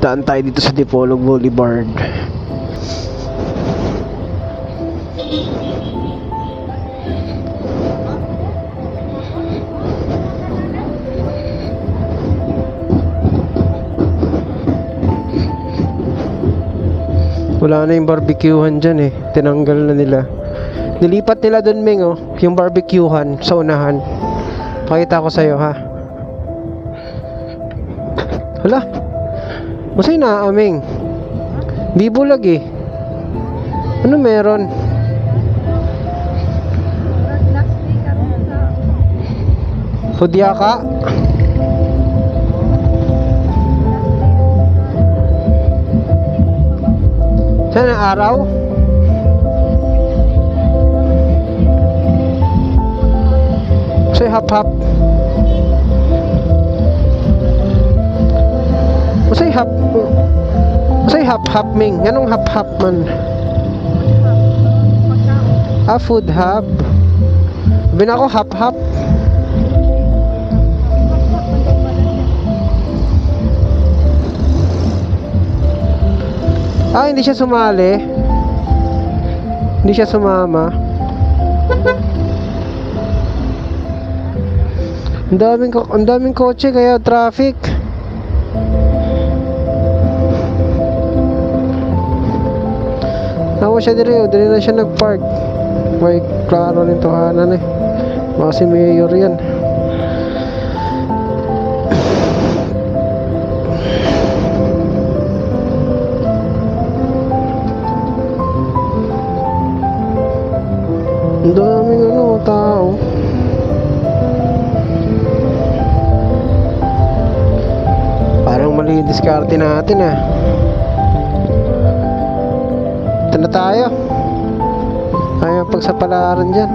Daan tayo dito sa Dipolog Boulevard. Wala na yung barbecuehan dyan eh. Tinanggal na nila. Nilipat nila doon, Ming, oh. Yung barbecuehan sa unahan. Pakita ko sa'yo, ha? Hala. Masay na, Aming. Bibulag eh. Ano meron? Hudya ka? Saan ang araw? Say hap Masay hap. Masay hap hap ming. Anong hap hap man? Ah, food hub. Sabi na ako hap hap. Ah, hindi siya sumali. Hindi siya sumama. Ang daming, ang daming kotse kaya traffic. Nawa siya dire, dire na siya nag-park. May klaro rin tuhanan eh. Baka si Mayor yan. Ang daming ano, tao. Parang mali yung diskarte natin ah. Na tayo. Ayaw pagsapalaran dyan.